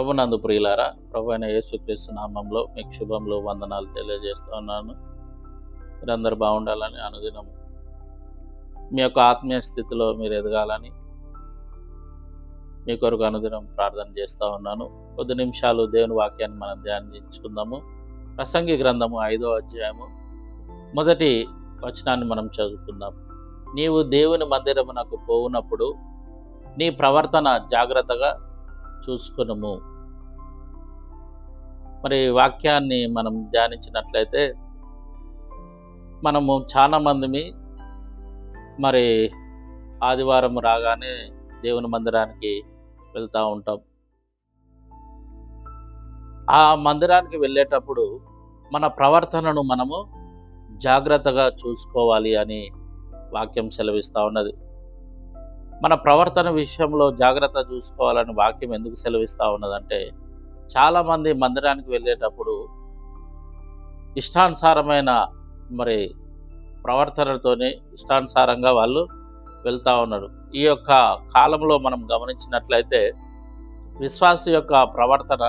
ప్రభునందు ప్రియులారా ప్రభు అయిన యేసుక్రీస్తు నామంలో మీకు శుభంలో వందనాలు తెలియజేస్తూ ఉన్నాను. మీరందరూ బాగుండాలని అనుదినం మీ యొక్క ఆత్మీయ స్థితిలో మీరు ఎదగాలని మీ కొరకు అనుదినం ప్రార్థన చేస్తూ ఉన్నాను. కొద్ది నిమిషాలు దేవుని వాక్యాన్ని మనం ధ్యానించుకుందాము. ప్రసంగి గ్రంథము ఐదో అధ్యాయము మొదటి వచనాన్ని మనం చదువుకుందాం. నీవు దేవుని మందిరమునకు పోవునప్పుడు నీ ప్రవర్తన జాగ్రత్తగా చూసుకునము. మరి వాక్యాన్ని మనం ధ్యానించినట్లయితే మనము చాలా మందిమి మరి ఆదివారం రాగానే దేవుని మందిరానికి వెళ్తూ ఉంటాం. ఆ మందిరానికి వెళ్ళేటప్పుడు మన ప్రవర్తనను మనము జాగ్రత్తగా చూసుకోవాలి అని వాక్యం సెలవిస్తూ ఉన్నది. మన ప్రవర్తన విషయంలో జాగ్రత్త చూసుకోవాలని వాక్యం ఎందుకు సెలవిస్తూ ఉన్నదంటే చాలామంది మందిరానికి వెళ్ళేటప్పుడు ఇష్టానుసారమైన మరి ప్రవర్తనతోనే ఇష్టానుసారంగా వాళ్ళు వెళ్తూ ఉన్నారు. ఈ యొక్క కాలంలో మనం గమనించినట్లయితే విశ్వాస యొక్క ప్రవర్తన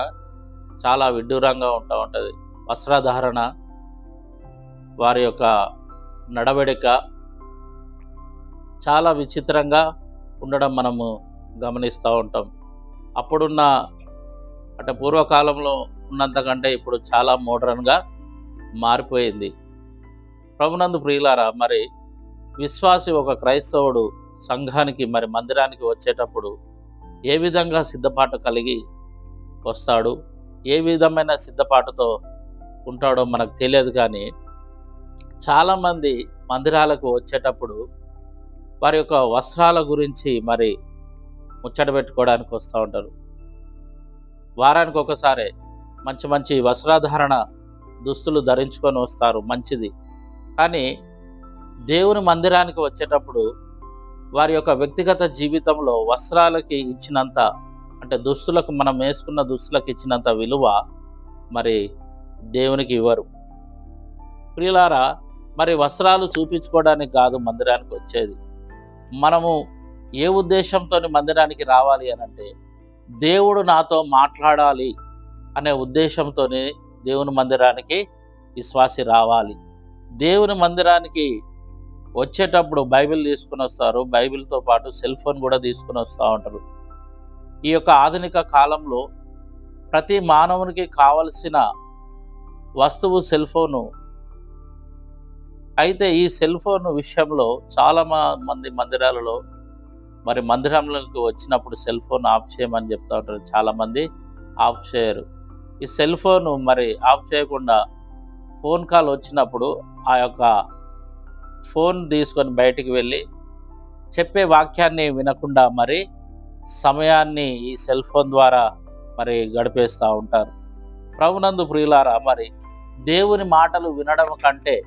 చాలా విడ్డూరంగా ఉంటూ ఉంటుంది. వస్త్రధారణ వారి యొక్క నడవడిక చాలా విచిత్రంగా ఉండడం మనము గమనిస్తూ ఉంటాం. అప్పుడున్న అంటే పూర్వకాలంలో ఉన్నంతకంటే ఇప్పుడు చాలా మోడర్న్గా మారిపోయింది. ప్రభునందు ప్రియులారా మరి విశ్వాసి ఒక క్రైస్తవుడు సంఘానికి మరి మందిరానికి వచ్చేటప్పుడు ఏ విధంగా సిద్ధపాటు కలిగి వస్తాడు? ఏ విధమైన సిద్ధపాటుతో ఉంటాడో మనకు తెలియదు కానీ చాలామంది మందిరాలకు వచ్చేటప్పుడు వారి యొక్క వస్త్రాల గురించి మరి ముచ్చట పెట్టుకోవడానికి వస్తూ ఉంటారు. వారానికి ఒకసారి మంచి మంచి వస్త్రధారణ దుస్తులు ధరించుకొని వస్తారు మంచిది. కానీ దేవుని మందిరానికి వచ్చేటప్పుడు వారి యొక్క వ్యక్తిగత జీవితంలో వస్త్రాలకి ఇచ్చినంత అంటే దుస్తులకు మనం వేసుకున్న దుస్తులకు ఇచ్చినంత విలువ మరి దేవునికి ఇవ్వరు. ప్రియులారా మరి వస్త్రాలు చూపించుకోవడానికి కాదు మందిరానికి వచ్చేది. మనము ఏ ఉద్దేశంతో మందిరానికి రావాలి అని అంటే దేవుడు నాతో మాట్లాడాలి అనే ఉద్దేశంతోనే దేవుని మందిరానికి విశ్వాసి రావాలి. దేవుని మందిరానికి వచ్చేటప్పుడు బైబిల్ తీసుకుని వస్తారు. బైబిల్తో పాటు సెల్ ఫోన్ కూడా తీసుకుని వస్తూ ఉంటారు. ఈ యొక్క ఆధునిక కాలంలో ప్రతి మానవునికి కావలసిన వస్తువు సెల్ ఫోను. అయితే ఈ సెల్ ఫోన్ విషయంలో చాలా మంది మందిరాలలో మరి మందిరంలోకి వచ్చినప్పుడు సెల్ ఫోన్ ఆఫ్ చేయమని చెప్తా ఉంటారు చాలామంది ఆఫ్ చేయరు. ఈ సెల్ ఫోన్ మరి ఆఫ్ చేయకుండా ఫోన్ కాల్ వచ్చినప్పుడు ఆ యొక్క ఫోన్ తీసుకొని బయటికి వెళ్ళి చెప్పే వాక్యాన్ని వినకుండా మరి సమయాన్ని ఈ సెల్ ఫోన్ ద్వారా మరి గడిపేస్తూ ఉంటారు. ప్రభునందు ప్రియులారా మరి దేవుని మాటలు వినడం కంటే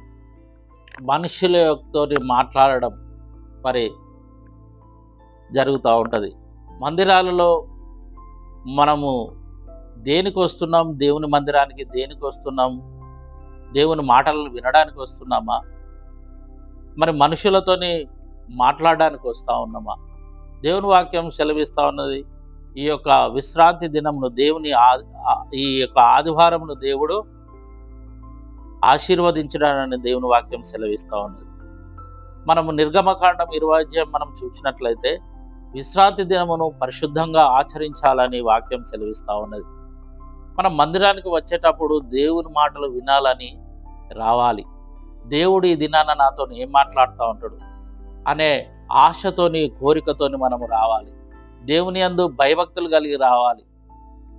మనుషులతో మాట్లాడడం మరి జరుగుతూ ఉంటుంది. మందిరాలలో మనము దేనికి వస్తున్నాం? దేవుని మందిరానికి దేనికి వస్తున్నాం? దేవుని మాటలను వినడానికి వస్తున్నామా? మరి మనుషులతోని మాట్లాడడానికి వస్తూ ఉన్నామా? దేవుని వాక్యం సెలవిస్తూ ఉన్నది. ఈ యొక్క విశ్రాంతి దినమును దేవుని ఈ యొక్క ఆదివారమును దేవుడు ఆశీర్వదించడానని దేవుని వాక్యం సెలవిస్తూ ఉన్నది. మనము నిర్గమకాండం ఇరవై మనం చూసినట్లయితే విశ్రాంతి దినమును పరిశుద్ధంగా ఆచరించాలని వాక్యం సెలవిస్తూ ఉన్నది. మనం మందిరానికి వచ్చేటప్పుడు దేవుని మాటలు వినాలని రావాలి. దేవుడు ఈ దినాన నాతో ఏం మాట్లాడుతూ ఉంటాడు? అనే ఆశతోని కోరికతోని మనము రావాలి. దేవుని యందు భయభక్తులు కలిగి రావాలి.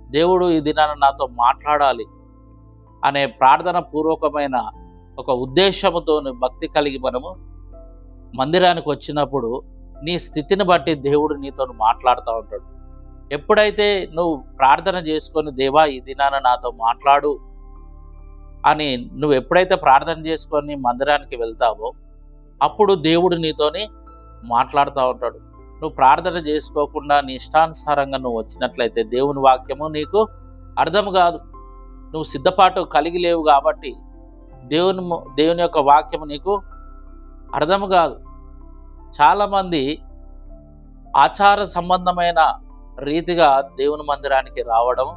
దేవుడు ఈ దినాన నాతో మాట్లాడాలి అనే ప్రార్థన పూర్వకమైన ఒక ఉద్దేశముతో భక్తి కలిగి మనము మందిరానికి వచ్చినప్పుడు నీ స్థితిని బట్టి దేవుడు నీతో మాట్లాడుతూ ఉంటాడు. ఎప్పుడైతే నువ్వు ప్రార్థన చేసుకొని దేవా ఈ దినాన నాతో మాట్లాడు అని నువ్వు ఎప్పుడైతే ప్రార్థన చేసుకొని మందిరానికి వెళ్తావో అప్పుడు దేవుడు నీతోని మాట్లాడుతూ ఉంటాడు. నువ్వు ప్రార్థన చేసుకోకుండా నీ ఇష్టానుసారంగా నువ్వు వచ్చినట్లయితే దేవుని వాక్యము నీకు అర్థం కాదు. నువ్వు సిద్ధపాటు కలిగి లేవు కాబట్టి దేవుని దేవుని యొక్క వాక్యము నీకు అర్థం కాదు. చాలామంది ఆచార సంబంధమైన రీతిగా దేవుని మందిరానికి రావడం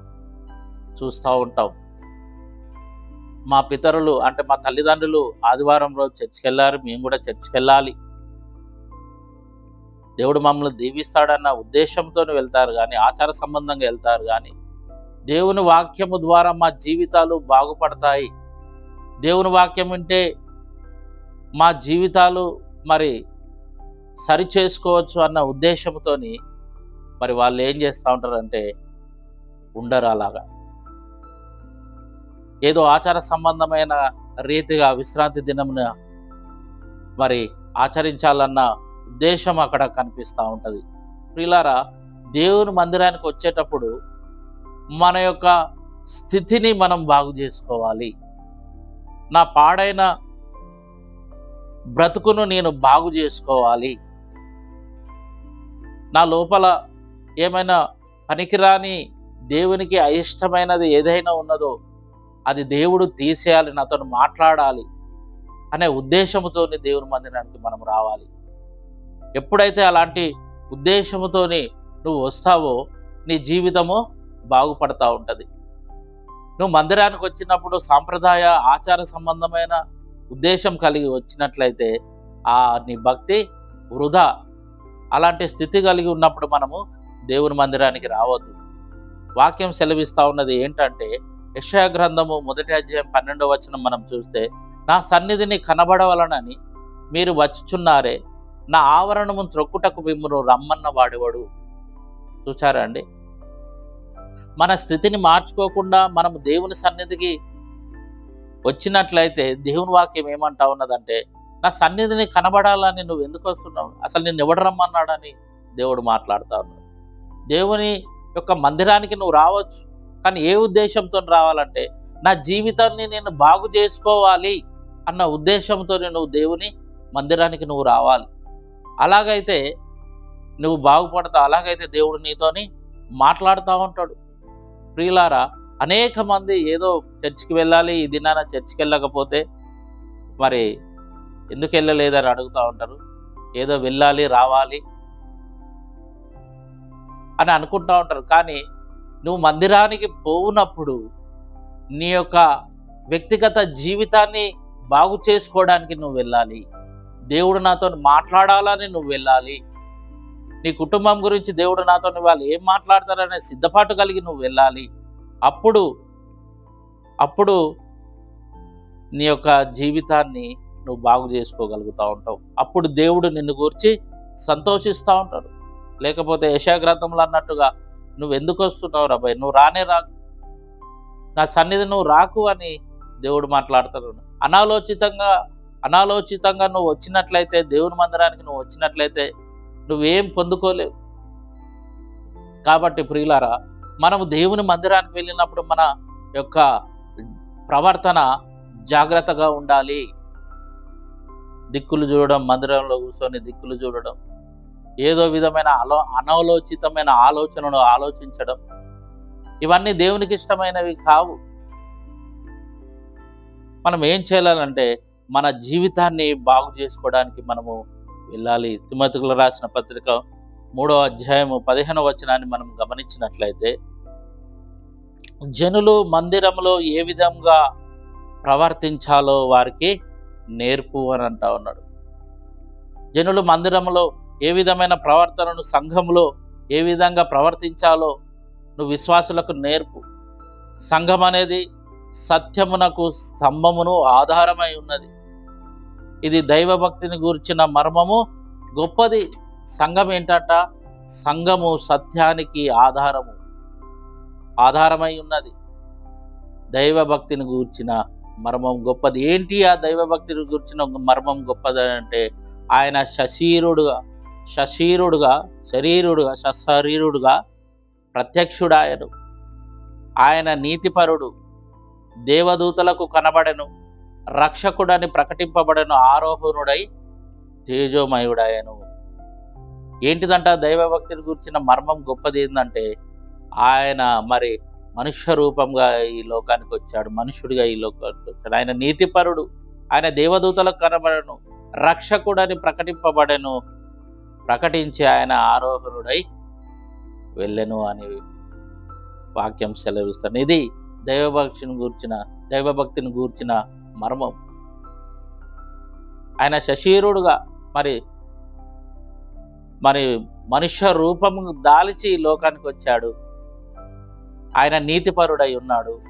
చూస్తూ ఉంటాం. మా పితరులు అంటే మా తల్లిదండ్రులు ఆదివారం రోజు చర్చికి వెళ్ళారు మేము కూడా చర్చికి వెళ్ళాలి దేవుడు మమ్మల్ని దీవిస్తాడన్న ఉద్దేశంతో వెళ్తారు కానీ ఆచార సంబంధంగా వెళ్తారు కానీ దేవుని వాక్యము ద్వారా మా జీవితాలు బాగుపడతాయి. దేవుని వాక్యం ఉంటే మా జీవితాలు మరి సరి చేసుకోవచ్చు అన్న ఉద్దేశంతో మరి వాళ్ళు ఏం చేస్తూ ఉంటారంటే ఉండరు అలాగా ఏదో ఆచార సంబంధమైన రీతిగా విశ్రాంతి దినమున మరి ఆచరించాలన్న ఉద్దేశం అక్కడ కనిపిస్తూ ఉంటుంది. ప్రిలారా దేవుని మందిరానికి వచ్చేటప్పుడు మన యొక్క స్థితిని మనం బాగు చేసుకోవాలి. నా పాడైన బ్రతుకును నేను బాగు చేసుకోవాలి. నా లోపల ఏమైనా పనికిరాని దేవునికి అయిష్టమైనది ఏదైనా ఉన్నదో అది దేవుడు తీసేయాలి నాతో మాట్లాడాలి అనే ఉద్దేశంతోని దేవుని మందిరానికి మనం రావాలి. ఎప్పుడైతే అలాంటి ఉద్దేశముతోని నువ్వు వస్తావో నీ జీవితము బాగుపడతా ఉంటుంది. నువ్వు మందిరానికి వచ్చినప్పుడు సాంప్రదాయ ఆచార సంబంధమైన ఉద్దేశం కలిగి వచ్చినట్లయితే ఆ నీ భక్తి వృధా. అలాంటి స్థితి కలిగి ఉన్నప్పుడు మనము దేవుని మందిరానికి రావద్దు. వాక్యం సెలవిస్తూ ఉన్నది ఏంటంటే యెషయా గ్రంథము మొదటి అధ్యాయం పన్నెండవ వచనం మనం చూస్తే నా సన్నిధిని కనబడవలనని మీరు వచ్చుచున్నారే నా ఆవరణము త్రొక్కుటకు మిమ్మను రమ్మన్న వాడేవాడు? చూచారా అండి? మన స్థితిని మార్చుకోకుండా మనము దేవుని సన్నిధికి వచ్చినట్లయితే దేవుని వాక్యం ఏమంటా ఉన్నదంటే నా సన్నిధిని కనబడాలని నువ్వు ఎందుకు వస్తున్నావు? అసలు నేను ఎవడు రమ్మన్నాడని దేవుడు మాట్లాడుతా ఉన్నాడు. దేవుని యొక్క మందిరానికి నువ్వు రావచ్చు. కానీ ఏ ఉద్దేశంతో రావాలంటే నా జీవితాన్ని నేను బాగు చేసుకోవాలి అన్న ఉద్దేశంతో నువ్వు దేవుని మందిరానికి నువ్వు రావాలి. అలాగైతే నువ్వు బాగుపడతావు. అలాగైతే దేవుడు నీతోని మాట్లాడుతూ ఉంటాడు. ప్రియులారా అనేక మంది ఏదో చర్చికి వెళ్ళాలి ఈ దినాన చర్చికి వెళ్ళకపోతే మరి ఎందుకు వెళ్ళలేదని అడుగుతూ ఉంటారు? ఏదో వెళ్ళాలి రావాలి అని అనుకుంటూ ఉంటారు. కానీ నువ్వు మందిరానికి పోవునప్పుడు నీ యొక్క వ్యక్తిగత జీవితాన్ని బాగు చేసుకోవడానికి నువ్వు వెళ్ళాలి. దేవుడు నాతో మాట్లాడాలని నువ్వు వెళ్ళాలి. నీ కుటుంబం గురించి దేవుడు నాతో వాళ్ళు ఏం మాట్లాడతారనే సిద్ధపాటు కలిగి నువ్వు వెళ్ళాలి. అప్పుడు అప్పుడు నీ యొక్క జీవితాన్ని నువ్వు బాగు చేసుకోగలుగుతూ ఉంటావు. అప్పుడు దేవుడు నిన్ను గూర్చి సంతోషిస్తూ ఉంటాడు. లేకపోతే యశాగ్రంథంలో అన్నట్టుగా నువ్వు ఎందుకు వస్తున్నావు రాబాయ్? నువ్వు రానే రాకు. నా సన్నిధి నువ్వు రాకు అని దేవుడు మాట్లాడుతాడు. అనాలోచితంగా అనాలోచితంగా నువ్వు వచ్చినట్లయితే దేవుని మందిరానికి నువ్వు వచ్చినట్లయితే నువ్వేం పొందుకోలేవు. కాబట్టి ప్రియులారా మనము దేవుని మందిరానికి వెళ్ళినప్పుడు మన యొక్క ప్రవర్తన జాగ్రత్తగా ఉండాలి. దిక్కులు చూడడం మందిరంలో కూర్చొని దిక్కులు చూడడం ఏదో విధమైన అలో అనాలోచితమైన ఆలోచనను ఆలోచించడం. ఇవన్నీ దేవునికి ఇష్టమైనవి కావు. మనం ఏం చేయాలంటే మన జీవితాన్ని బాగు చేసుకోవడానికి మనము వెళ్ళాలి. తిమతుకులు రాసిన పత్రిక మూడో అధ్యాయము పదిహేనవ వచనాన్ని మనం గమనించినట్లయితే జనులు మందిరంలో ఏ విధంగా ప్రవర్తించాలో వారికి నేర్పు అని అంటా ఉన్నాడు. జనులు మందిరంలో ఏ విధమైన ప్రవర్తనను సంఘంలో ఏ విధంగా ప్రవర్తించాలో నువ్వు విశ్వాసులకు నేర్పు. సంఘం అనేది సత్యమునకు స్తంభమును ఆధారమై ఉన్నది. ఇది దైవభక్తిని గూర్చిన మర్మము. గొప్పది సంఘం ఏంటట? సంఘము సత్యానికి ఆధారము. ఆధారమై ఉన్నది. దైవభక్తిని గూర్చిన మర్మం గొప్పది. ఏంటి ఆ దైవభక్తి గురించిన మర్మం గొప్పది అంటే ఆయన శశీరుడుగా శశీరుడుగా శరీరుడుగా సశరీరుడుగా ప్రత్యక్షుడాయను. ఆయన నీతిపరుడు దేవదూతలకు కనబడెను రక్షకుడని ప్రకటింపబడను ఆరోహణుడై తేజోమయుడాయను. ఏంటిదంట దైవభక్తిని గురించిన మర్మం గొప్పది ఏంటంటే ఆయన మరి మనుష్య రూపంగా ఈ లోకానికి వచ్చాడు మనుషుడిగా ఈ లోకానికి వచ్చాడు. ఆయన నీతిపరుడు ఆయన దేవదూతలకు కనబడను రక్షకుడని ప్రకటింపబడెను ప్రకటించి ఆయన ఆరోహణుడై వెళ్ళెను అని వాక్యం సెలవిస్తాను ఇది దైవభక్తిని గూర్చిన దైవభక్తిని గూర్చిన మర్మం. ఆయన శశీరుడుగా మరి మరి మనుష్య రూపము దాల్చి ఈ లోకానికి వచ్చాడు. ఆయన నీతిపరుడై ఉన్నాడు.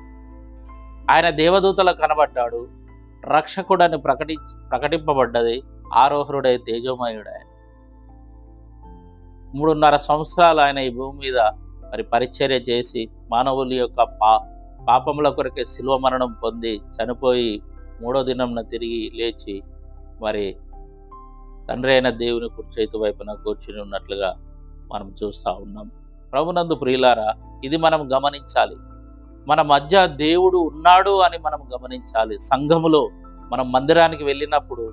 ఆయన దేవదూతలకు కనబడ్డాడు. రక్షకుడని ప్రకటి ప్రకటింపబడ్డది ఆరోహరుడై తేజోమయుడు. ఆయన మూడున్నర సంవత్సరాలు ఆయన ఈ భూమి మీద మరి పరిచర్య చేసి మానవుల యొక్క పా పాపముల కొరకే శిల్వ మరణం పొంది చనిపోయి మూడో దినంన తిరిగి లేచి మరి తండ్రి అయిన దేవుని కుర్చేతు వైపున కూర్చుని ఉన్నట్లుగా మనం చూస్తూ ఉన్నాం. ప్రభునందు ప్రియులారా ఇది మనం గమనించాలి. మన మధ్య దేవుడు ఉన్నాడు అని మనం గమనించాలి. సంఘములో మనం మందిరానికి వెళ్ళినప్పుడు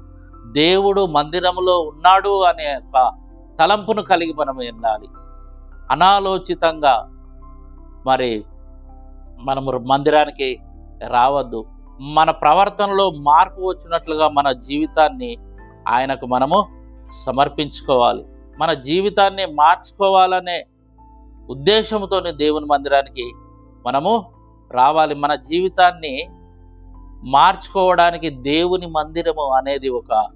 దేవుడు మందిరములో ఉన్నాడు అనే ఒక తలంపును కలిగి మనం వెళ్ళాలి అనాలోచితంగా మరి మనము మందిరానికి రావద్దు. మన ప్రవర్తనలో మార్పు వచ్చినట్లుగా మన జీవితాన్ని ఆయనకు మనము సమర్పించుకోవాలి. మన జీవితాన్ని మార్చుకోవాలనే ఉద్దేశంతోనే దేవుని మందిరానికి మనము రావాలి. మన జీవితాన్ని మార్చుకోవడానికి దేవుని మందిరము అనేది ఒక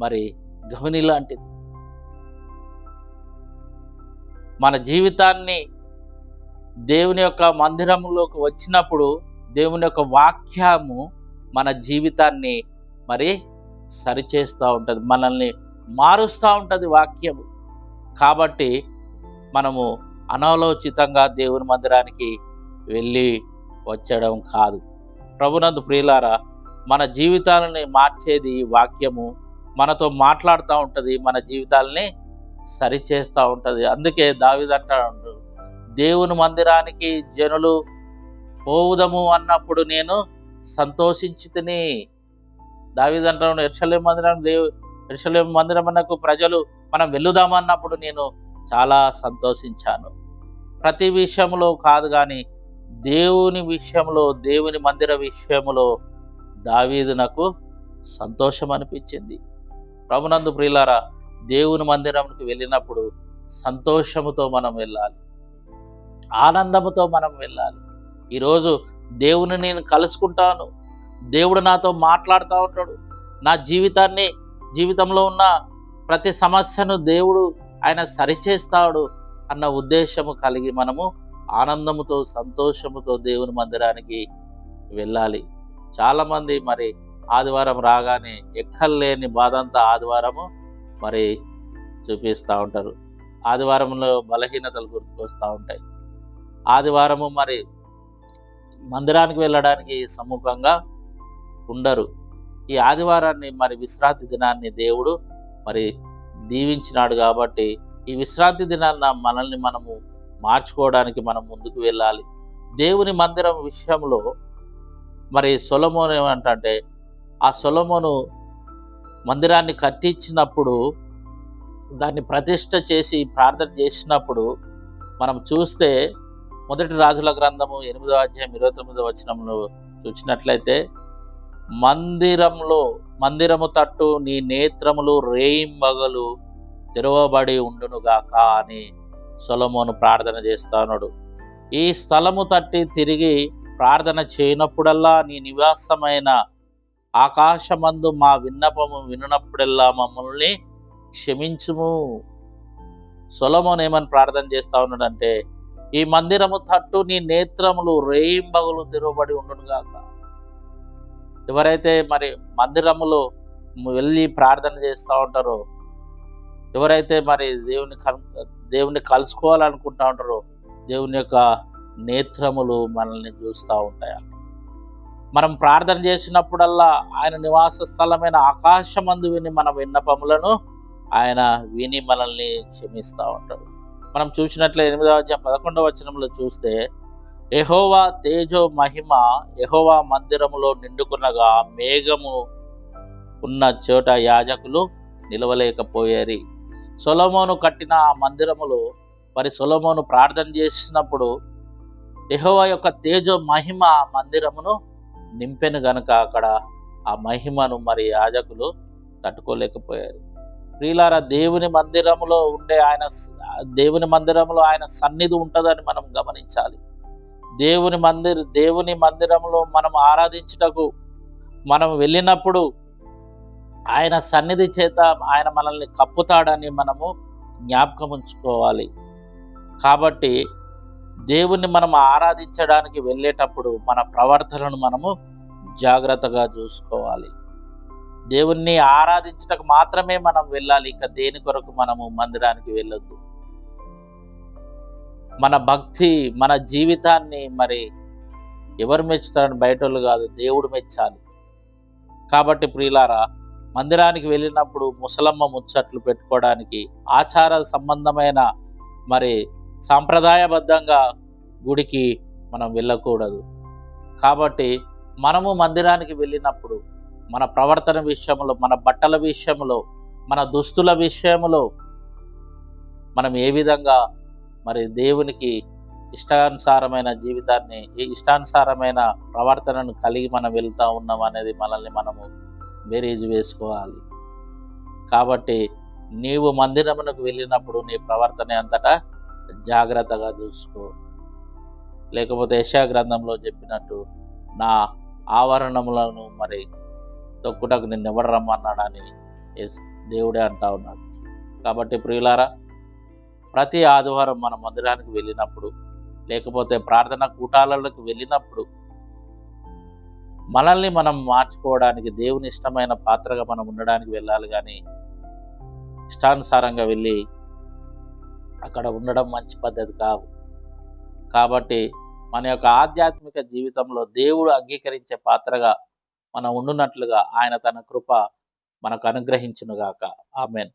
మరి గవని లాంటిది. మన జీవితాన్ని దేవుని యొక్క మందిరంలోకి వచ్చినప్పుడు దేవుని యొక్క వాక్యము మన జీవితాన్ని మరి సరిచేస్తూ ఉంటుంది. మనల్ని మారుస్తూ ఉంటుంది వాక్యము. కాబట్టి మనము అనాలోచితంగా దేవుని మందిరానికి వెళ్ళి వచ్చడం కాదు. ప్రభునందు ప్రియులారా మన జీవితాలని మార్చేది వాక్యము. మనతో మాట్లాడుతూ ఉంటుంది మన జీవితాలని సరిచేస్తూ ఉంటుంది. అందుకే దావిదంటాడు దేవుని మందిరానికి జనులు పోవుదము అన్నప్పుడు నేను సంతోషించి తిని దావిదంటాడు ఎర్షలేం మందిరం దేవు ఎర్షలేం మందిరం అన్నకు ప్రజలు మనం వెళ్దామన్నప్పుడు నేను చాలా సంతోషించాను. ప్రతి విషయంలో కాదు కానీ దేవుని విషయంలో దేవుని మందిర విషయంలో దావీదు నాకు సంతోషం అనిపించింది. ప్రభునందు ప్రియులారా దేవుని మందిరంకి వెళ్ళినప్పుడు సంతోషముతో మనం వెళ్ళాలి. ఆనందముతో మనం వెళ్ళాలి. ఈరోజు దేవుని నేను కలుసుకుంటాను. దేవుడు నాతో మాట్లాడుతూ ఉంటాడు. నా జీవితాన్ని జీవితంలో ఉన్న ప్రతి సమస్యను దేవుడు ఆయన సరిచేస్తాడు అన్న ఉద్దేశము కలిగి మనము ఆనందముతో సంతోషముతో దేవుని మందిరానికి వెళ్ళాలి. చాలామంది మరి ఆదివారం రాగానే ఎక్కర్లేని బాధ అంతా ఆదివారము మరి చూపిస్తూ ఉంటారు. ఆదివారంలో బలహీనతలు గుర్తుకొస్తూ ఉంటాయి. ఆదివారము మరి మందిరానికి వెళ్ళడానికి సముఖంగా ఉండరు. ఈ ఆదివారాన్ని మరి విశ్రాంతి దినాన్ని దేవుడు మరి దీవించినాడు కాబట్టి ఈ విశ్రాంతి దినాన్న మనల్ని మనము మార్చుకోవడానికి మనం ముందుకు వెళ్ళాలి. దేవుని మందిరం విషయంలో మరి సొలమోన్ ఏమంటే ఆ సొలమోను మందిరాన్ని కట్టించినప్పుడు దాన్ని ప్రతిష్ట చేసి ప్రార్థన చేసినప్పుడు మనం చూస్తే మొదటి రాజుల గ్రంథము ఎనిమిదో అధ్యాయం ఇరవై తొమ్మిదో వచనంలో చూసినట్లయితే మందిరంలో మందిరము తట్టు నీ నేత్రములు రేయింబగలు తెరవబడి ఉండునుగాక అని సొలమోను ప్రార్థన చేస్తానుడు ఈ స్థలము తట్టి తిరిగి ప్రార్థన చేయనప్పుడల్లా నీ నివాసమైన ఆకాశమందు మా విన్నపము వినప్పుడల్లా మమ్మల్ని క్షమించుము. సొలమోన్ ఏమని ప్రార్థన చేస్తా ఉన్నాడంటే ఈ మందిరము తట్టు నీ నేత్రములు రేయింబగులు తెరవబడి ఉండునుగాక. ఎవరైతే మరి మందిరములో వెళ్ళి ప్రార్థన చేస్తూ ఉంటారో ఎవరైతే మరి దేవుని కల్- దేవుని కలుసుకోవాలనుకుంటా ఉంటారో దేవుని యొక్క నేత్రములు మనల్ని చూస్తూ ఉంటాయి? మనం ప్రార్థన చేసినప్పుడల్లా ఆయన నివాస స్థలమైన ఆకాశమందు విని మన విన్నపములను ఆయన విని మనల్ని క్షమిస్తూ ఉంటాడు. మనం చూసినట్లే ఎనిమిదవ పదకొండవ వచనంలో చూస్తే ఎహోవా తేజో మహిమ ఎహోవా మందిరములో నిండుకునగా మేఘము ఉన్న చోట యాజకులు నిలవలేకపోయారు. సొలమోను కట్టిన ఆ మందిరములో మరి సొలమోను ప్రార్థన చేసినప్పుడు ఎహోవా యొక్క తేజో మహిమ ఆ మందిరమును నింపెను గనుక అక్కడ ఆ మహిమను మరి యాజకులు తట్టుకోలేకపోయారు. ప్రియులార దేవుని మందిరములో ఉండే ఆయన దేవుని మందిరంలో ఆయన సన్నిధి ఉంటుందని మనం గమనించాలి. దేవుని మందిర్ దేవుని మందిరంలో మనం ఆరాధించుటకు మనం వెళ్ళినప్పుడు ఆయన సన్నిధి చేత ఆయన మనల్ని కప్పుతాడని మనము జ్ఞాపకం ఉంచుకోవాలి. కాబట్టి దేవుణ్ణి మనం ఆరాధించడానికి వెళ్ళేటప్పుడు మన ప్రవర్తనను మనము జాగ్రత్తగా చూసుకోవాలి. దేవుణ్ణి ఆరాధించటకు మాత్రమే మనం వెళ్ళాలి. ఇంకా దేని కొరకు మనము మందిరానికి వెళ్ళొద్దు. మన భక్తి మన జీవితాన్ని మరి ఎవరు మెచ్చుతారని బయట వాళ్ళు కాదు దేవుడు మెచ్చాలి. కాబట్టి ప్రియులారా మందిరానికి వెళ్ళినప్పుడు ముసలమ్మ ముచ్చట్లు పెట్టుకోవడానికి ఆచార సంబంధమైన మరి సాంప్రదాయబద్ధంగా గుడికి మనం వెళ్ళకూడదు. కాబట్టి మనము మందిరానికి వెళ్ళినప్పుడు మన ప్రవర్తన విషయంలో మన బట్టల విషయంలో మన దుస్తుల విషయంలో మనం ఏ విధంగా మరి దేవునికి ఇష్టానుసారమైన జీవితాన్ని ఈ ఇష్టానుసారమైన ప్రవర్తనను కలిగి మనం వెళ్తూ ఉన్నాం అనేది మనల్ని మనము బేరేజ్ వేసుకోవాలి. కాబట్టి నీవు మందిరమునకు వెళ్ళినప్పుడు నీ ప్రవర్తన అంతటా జాగ్రత్తగా చూసుకో. లేకపోతే యశా గ్రంథంలో చెప్పినట్టు నా ఆవరణములను మరి తొక్కుటకు నిన్ను ఎవరు రమ్మన్నాడని దేవుడే అంటా ఉన్నాడు. కాబట్టి ప్రియులారా ప్రతి ఆదివారం మన మందిరానికి వెళ్ళినప్పుడు లేకపోతే ప్రార్థన కూటాలకు వెళ్ళినప్పుడు మనల్ని మనం మార్చుకోవడానికి దేవుని ఇష్టమైన పాత్రగా మనం ఉండడానికి వెళ్ళాలి కానీ ఇష్టానుసారంగా వెళ్ళి అక్కడ ఉండడం మంచి పద్ధతి కాదు కాబట్టి మన యొక్క ఆధ్యాత్మిక జీవితంలో దేవుడు అంగీకరించే పాత్రగా మనం ఉండునట్లుగా ఆయన తన కృప మనకు అనుగ్రహించునుగాక. ఆమెన్.